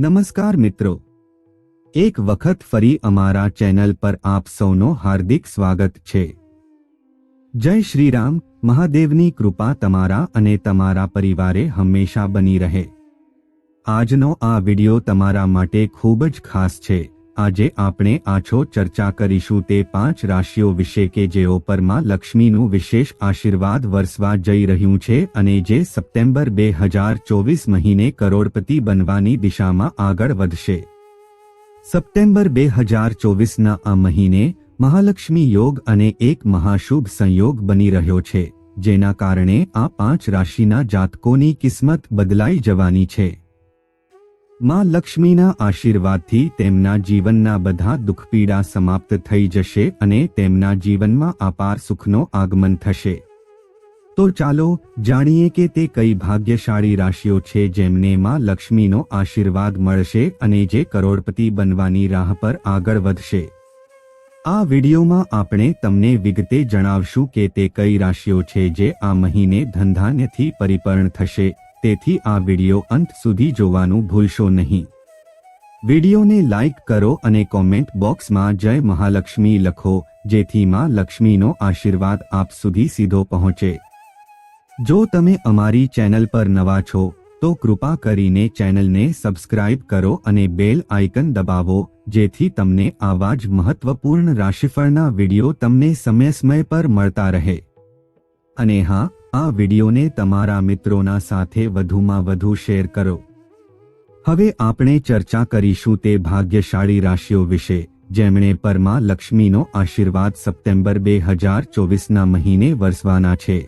નમસ્કાર મિત્રો. એક વખત ફરી અમારા ચેનલ પર આપ સૌનો હાર્દિક સ્વાગત છે. જય શ્રી રામ, મહાદેવની કૃપા તમારા અને તમારા પરિવારે હંમેશા બની રહે. આજનો આ વિડિયો તમારા માટે ખૂબ જ ખાસ છે. આજે આપણે આછો ચર્ચા કરીશું તે પાંચ રાશિઓ વિશે કે જેઓ પરમાં લક્ષ્મીનું વિશેષ આશીર્વાદ વરસવા જઈ રહ્યું છે અને જે સપ્ટેમ્બર બે હજાર ચોવીસ મહિને કરોડપતિ બનવાની દિશામાં આગળ વધશે. સપ્ટેમ્બર બે હજાર ચોવીસના આ મહિને મહાલક્ષ્મી યોગ અને એક મહાશુભ સંયોગ બની રહ્યો છે, જેના કારણે આ પાંચ રાશિના જાતકોની કિસ્મત બદલાઈ જવાની છે. માં લક્ષ્મીના આશીર્વાદથી તેમના જીવનના બધા દુઃખપીડા સમાપ્ત થઈ જશે અને તેમના જીવનમાં અપાર સુખનો આગમન થશે. તો ચાલો જાણીએ કે તે કઈ ભાગ્યશાળી રાશિઓ છે જેમને માં લક્ષ્મીનો આશીર્વાદ મળશે અને જે કરોડપતિ બનવાની રાહ પર આગળ વધશે. આ વિડીયોમાં આપણે તમને વિગતે જણાવશું કે તે કઈ રાશિઓ છે જે આ મહિને ધંધાન્યથી પરિપૂર્ણ થશે. તેથી આ વીડિયો અંત સુધી જોવાનું ભૂલશો નહીં. વિડિયોને લાઇક કરો અને કોમેન્ટ બોક્સમાં જય મહાલક્ષ્મી લખો, જેથી માં લક્ષ્મીનો આશીર્વાદ આપ સુધી સીધો પહોંચે. જો તમે અમારી ચેનલ પર નવા છો, તો કૃપા કરીને ચેનલને સબસ્ક્રાઇબ કરો અને બેલ આઇકન દબાવો, જેથી તમને આવા જ મહત્વપૂર્ણ રાશિફળના વીડિયો તમને સમય સમય પર મળતા રહે. અને હા આ વિડીયોને તમારા મિત્રોના સાથે વધુમાં વધુ શેર કરો. હવે આપણે ચર્ચા કરીશું તે ભાગ્યશાળી રાશિઓ વિશે, જેમણે પરમા લક્ષ્મીનો આશીર્વાદ સપ્ટેમ્બર બે હજાર ચોવીસના મહિને વરસવાના છે.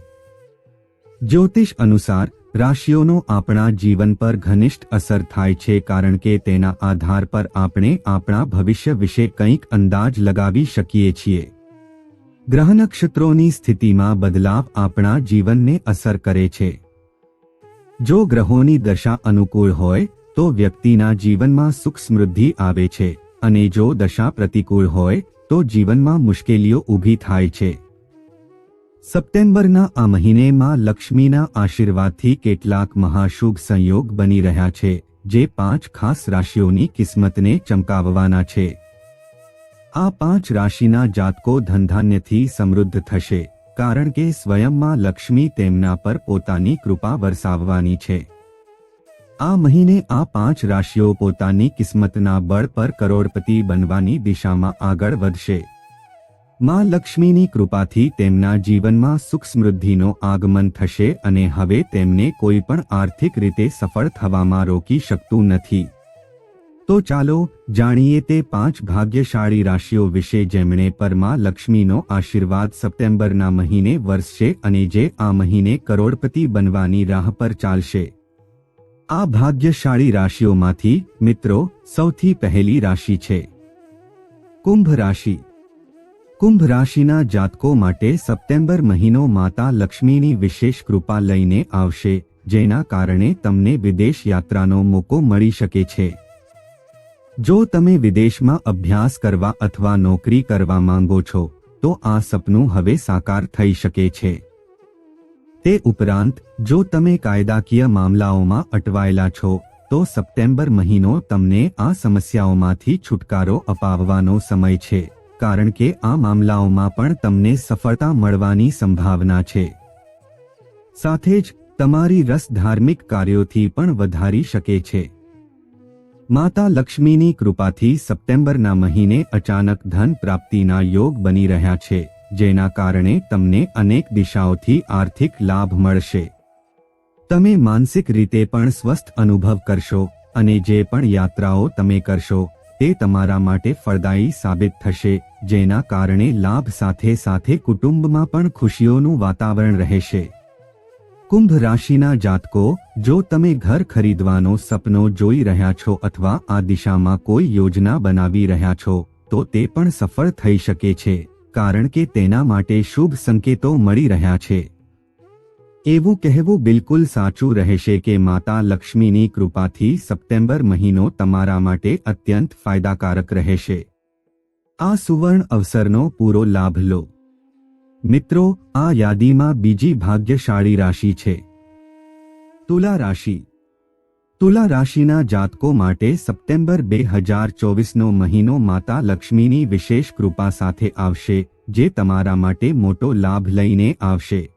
જ્યોતિષ અનુસાર, રાશિઓનો આપણા જીવન પર ઘનિષ્ઠ અસર થાય છે કારણ કે તેના આધાર પર આપણે આપણા ભવિષ્ય વિશે કંઈક અંદાજ લગાવી શકીએ છીએ. ગ્રહ નક્ષત્રોની સ્થિતિમાં બદલાવ આપણા જીવનને અસર કરે છે. જો ગ્રહોની દશા અનુકૂળ હોય, તો વ્યક્તિના જીવનમાં સુખ સમૃદ્ધિ આવે છે અને જો દશા પ્રતિકૂળ હોય, તો જીવનમાં મુશ્કેલીઓ ઊભી થાય છે. સપ્ટેમ્બરના આ મહિનેમાં લક્ષ્મીના આશીર્વાદથી કેટલાક મહાશુભ સંયોગ બની રહ્યા છે, જે પાંચ ખાસ રાશિઓની કિસ્મતને ચમકાવવાના છે. આ પાંચ રાશિના જાતકો ધનધાન્યથી સમૃદ્ધ થશે, કારણ કે સ્વયંમાં લક્ષ્મી તેમના પર પોતાની કૃપા વરસાવવાની છે. આ મહિને આ પાંચ રાશિઓ પોતાની કિસ્મતના બળ પર કરોડપતિ બનવાની દિશામાં આગળ વધશે. માં લક્ષ્મીની કૃપાથી તેમના જીવનમાં સુખ સમૃદ્ધિનો આગમન થશે અને હવે તેમને કોઈ પણ આર્થિક રીતે સફળ થવામાં રોકી શકતું નથી. તો ચાલો જાણીએ તે પાંચ ભાગ્યશાળી રાશિઓ વિશે જેમણે પરમા લક્ષ્મીનો આશીર્વાદ સપ્ટેમ્બરના મહિને વરસશે અને જે આ મહિને કરોડપતિ બનવાની રાહ પર ચાલશે. આ ભાગ્યશાળી રાશિઓમાંથી મિત્રો સૌથી પહેલી રાશિ છે. કુંભ રાશિ. કુંભ રાશિના જાતકો માટે સપ્ટેમ્બર મહિનો માતા લક્ષ્મીની વિશેષ કૃપા લઈને આવશે, જેના કારણે તમને વિદેશ યાત્રાનો મોકો મળી શકે છે. જો તમે વિદેશમાં અભ્યાસ કરવા અથવા નોકરી કરવા માંગો છો, તો આ સપનું હવે સાકાર થઈ શકે છે. તે ઉપરાંત, જો તમે કાયદાકીય મામલાઓમાં અટવાયેલા છો, તો સપ્ટેમ્બર મહિનો તમને આ સમસ્યાઓમાંથી છુટકારો અપાવવાનો સમય છે, કારણ કે આ મામલાઓમાં પણ તમને સફળતા મળવાની સંભાવના છે. સાથે જ, તમારી રસ ધાર્મિક કાર્યોથી પણ વધારી શકે છે. માતા લક્ષ્મીની કૃપાથી સપ્ટેમ્બરના મહિને અચાનક ધન પ્રાપ્તિના યોગ બની રહ્યા છે, જેના કારણે તમને અનેક દિશાઓથી આર્થિક લાભ મળશે. તમે માનસિક રીતે પણ સ્વસ્થ અનુભવ કરશો, અને જે પણ યાત્રાઓ તમે કરશો, તે તમારા માટે ફળદાયી સાબિત થશે, જેના કારણે લાભ સાથે સાથે કુટુંબમાં પણ ખુશીઓનું વાતાવરણ રહેશે. કુંભ રાશિના જાતકો, જો તમે ઘર ખરીદવાનો સપનો જોઈ રહ્યા છો અથવા આ દિશામાં કોઈ યોજના બનાવી રહ્યા છો, તો તે પણ સફળ થઈ શકે છે, કારણ કે તેના માટે શુભ સંકેતો મળી રહ્યા છે. એવું કહેવું બિલકુલ સાચું રહેશે કે માતા લક્ષ્મીની કૃપાથી સપ્ટેમ્બર મહિનો તમારા માટે અત્યંત ફાયદાકારક રહેશે. આ સુવર્ણ અવસરનો પૂરો લાભ લો. મિત્રો, આ યાદીમાં બીજી ભાગ્યશાળી રાશિ છે. તુલા રાશિ. તુલા રાશિના જાતકો માટે સપ્ટેમ્બર બે હજાર ચોવીસનો મહિનો માતા લક્ષ્મીની વિશેષ કૃપા સાથે આવશે, જે તમારા માટે મોટો લાભ લઈને આવશે.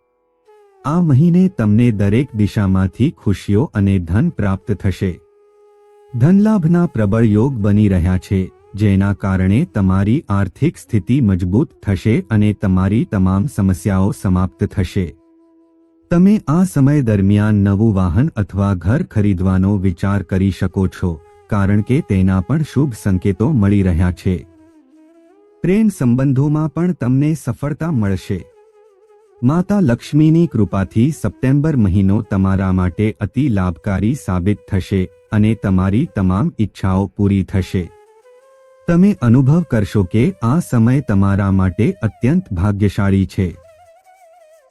આ મહિને તમને દરેક દિશામાંથી ખુશીઓ અને ધન પ્રાપ્ત થશે. ધનલાભના પ્રબળ યોગ બની રહ્યા છે. જેના કારણે તમારી આર્થિક સ્થિતિ મજબૂત થશે અને તમારી તમામ સમસ્યાઓ સમાપ્ત થશે. તમે આ સમય દરમિયાન નવું વાહન અથવા ઘર ખરીદવાનો વિચાર કરી શકો છો, કારણ કે તેના પણ શુભ સંકેતો મળી રહ્યા છે. પ્રેમ સંબંધોમાં પણ તમને સફળતા મળશે. માતા લક્ષ્મીની કૃપાથી સપ્ટેમ્બર મહિનો તમારા માટે અતિ લાભકારી સાબિત થશે અને તમારી તમામ ઈચ્છાઓ પૂરી થશે. તમે અનુભવ કરશો કે આ સમય તમારા માટે અત્યંત ભાગ્યશાળી છે.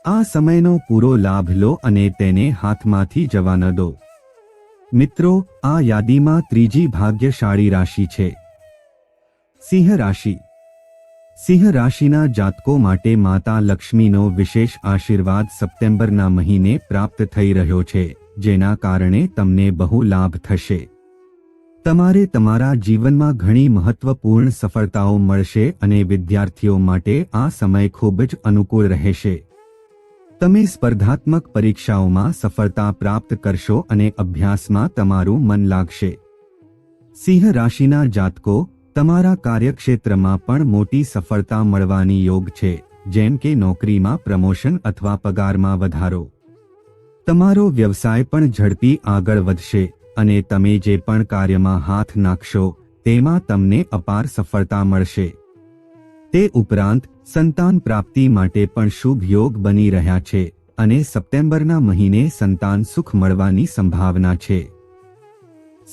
આ સમયનો પૂરો લાભ લો અને તેને હાથમાંથી જવા ન દો. મિત્રો, આ યાદીમાં ત્રીજી ભાગ્યશાળી રાશિ છે. સિંહ રાશિ. સિંહ રાશિના જાતકો માટે માતા લક્ષ્મીનો વિશેષ આશીર્વાદ સપ્ટેમ્બરના મહિને પ્રાપ્ત થઈ રહ્યો છે, જેના કારણે તમને બહુ લાભ થશે. તમારે તમારા જીવનમાં ઘણી મહત્વપૂર્ણ સફળતાઓ મળશે અને વિદ્યાર્થીઓ માટે આ સમય ખૂબ જ અનુકૂળ રહેશે. તમે સ્પર્ધાત્મક પરીક્ષાઓમાં સફળતા પ્રાપ્ત કરશો અને અભ્યાસમાં તમારું મન લાગશે. સિંહ રાશિના જાતકો, તમારા કાર્યક્ષેત્રમાં પણ મોટી સફળતા મળવાની યોગ છે, જેમ કે નોકરીમાં પ્રમોશન અથવા પગારમાં વધારો. તમારો વ્યવસાય પણ ઝડપી આગળ વધશે. અને તમે જે પણ કાર્યમાં હાથ નાખશો, તેમાં તમને અપાર સફળતા મળશે. તે ઉપરાંત, સંતાન પ્રાપ્તિ માટે પણ શુભ યોગ બની રહ્યા છે અને સપ્ટેમ્બરના મહિને સંતાન સુખ મળવાની સંભાવના છે.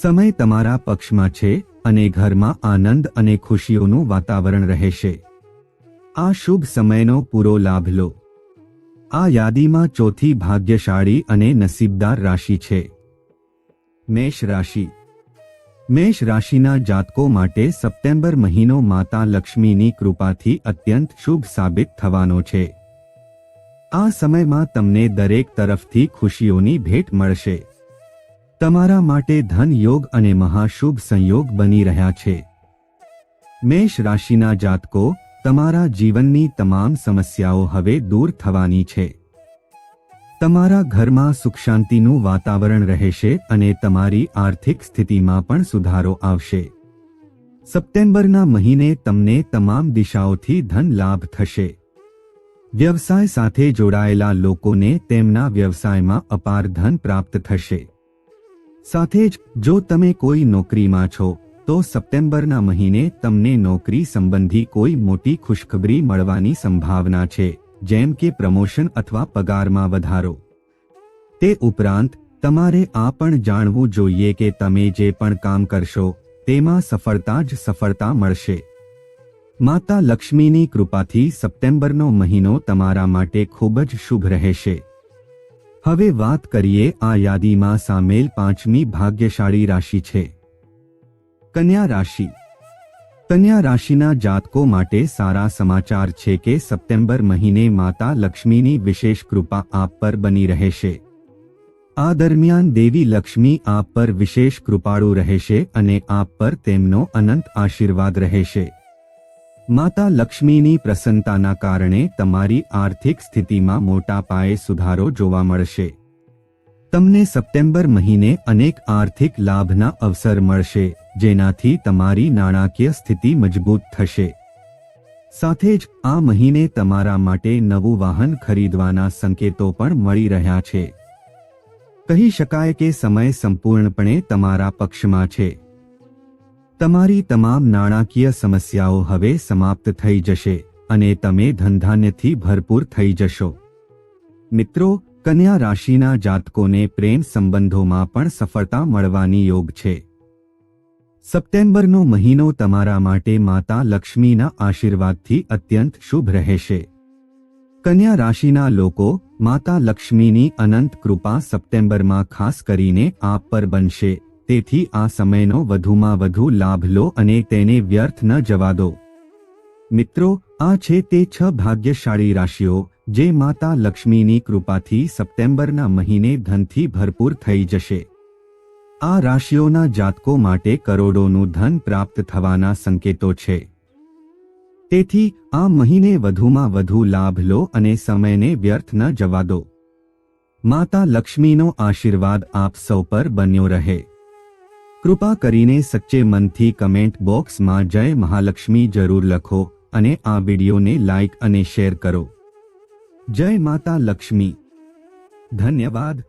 સમય તમારા પક્ષમાં છે અને ઘરમાં આનંદ અને ખુશીઓનું વાતાવરણ રહેશે. આ શુભ સમયનો પૂરો લાભ લો. આ યાદીમાં ચોથી ભાગ્યશાળી અને નસીબદાર રાશિ છે. મેષ રાશિ. મેષ રાશિના જાતકો માટે સપ્ટેમ્બર મહિનો માતા લક્ષ્મીની કૃપાથી અત્યંત શુભ સાબિત થવાનો છે. આ સમયમાં તમને દરેક તરફથી ખુશીઓની ભેટ મળશે. તમારા માટે ધન યોગ અને મહાશુભ સંયોગ બની રહ્યા છે. મેષ રાશિના જાતકો, તમારા જીવનની તમામ સમસ્યાઓ હવે દૂર થવાની છે. તમારા ઘરમાં સુખ શાંતિનું વાતાવરણ રહેશે અને તમારી આર્થિક સ્થિતિમાં પણ સુધારો આવશે. સપ્ટેમ્બરના મહિને તમને તમામ દિશાઓથી ધન લાભ થશે. વ્યવસાય સાથે જોડાયેલા લોકોને તેમના વ્યવસાયમાં અપાર ધન પ્રાપ્ત થશે. સાથે જ, જો તમે કોઈ નોકરીમાં છો, તો સપ્ટેમ્બરના મહિને તમને નોકરી સંબંધી કોઈ મોટી ખુશખબરી મળવાની સંભાવના છે. જેમ કે પ્રમોશન અથવા પગારમાં વધારો. તે ઉપરાંત, તમારે આ પણ જાણવું જોઈએ કે તમે જે પણ કામ કરશો, તેમાં સફળતા જ સફળતા મળશે. માતા લક્ષ્મીની કૃપાથી સપ્ટેમ્બરનો મહિનો તમારા માટે ખૂબ જ શુભ રહેશે. હવે વાત કરીએ આ યાદીમાં સામેલ પાંચમી ભાગ્યશાળી રાશિ છે. કન્યા રાશિ. કન્યા રાશિના જાતકો માટે સારા સમાચાર છે કે સપ્ટેમ્બર મહિને માતા લક્ષ્મીની વિશેષ કૃપા આપ પર બની રહેશે. આ દરમિયાન દેવી લક્ષ્મી આપ પર વિશેષ કૃપાળુ રહેશે અને આપ પર તેમનો અનંત આશીર્વાદ રહેશે. માતા લક્ષ્મીની પ્રસન્નતાના કારણે તમારી આર્થિક સ્થિતિમાં મોટા પાયે સુધારો જોવા મળશે. તમને સપ્ટેમ્બર મહિને અનેક આર્થિક લાભના અવસર મળશે. જેનાથી તમારી નાણાકીય સ્થિતિ મજબૂત થશે. સાથે જ આ મહિને તમારા માટે નવું વાહન ખરીદવાના સંકેતો પણ મળી રહ્યા છે. કહી શકાય કે સમય સંપૂર્ણપણે તમારા પક્ષમાં છે. તમારી તમામ નાણાકીય સમસ્યાઓ હવે સમાપ્ત થઈ જશે અને તમે ધનધાન્યથી ભરપૂર થઈ જશો. મિત્રો, કન્યા રાશિના જાતકોને પ્રેમ સંબંધોમાં પણ સફળતા મળવાની યોગ છે. સપ્ટેમ્બરનો મહિનો તમારા માટે માતા લક્ષ્મીના આશીર્વાદથી અત્યંત શુભ રહેશે. કન્યા રાશિના લોકો, માતા લક્ષ્મીની અનંત કૃપા સપ્ટેમ્બરમાં ખાસ કરીને આપ પર બનશે. તેથી આ સમયનો વધુમાં વધુ લાભ લો અને તેને વ્યર્થ ન જવા દો. મિત્રો, આ છે તે છ ભાગ્યશાળી રાશિઓ, જે માતા લક્ષ્મીની કૃપાથી સપ્ટેમ્બરના મહિને ધનથી ભરપૂર થઈ જશે. આ રાશિઓના જાતકો માટે કરોડોનું ધન પ્રાપ્ત થવાના સંકેતો છે. તેથી, આ મહિને વધુમાં વધુ લાભ લો અને સમયને વ્યર્થ ન જવા દો. માતા લક્ષ્મીનો આશીર્વાદ આપ સૌ પર બન્યો રહે. કૃપા કરીને સચ્ચે મનથી કમેન્ટ બોક્સમાં જય મહાલક્ષ્મી જરૂર લખો અને આ વિડિયોને લાઇક અને શેર કરો. જય માતા લક્ષ્મી. ધન્યવાદ.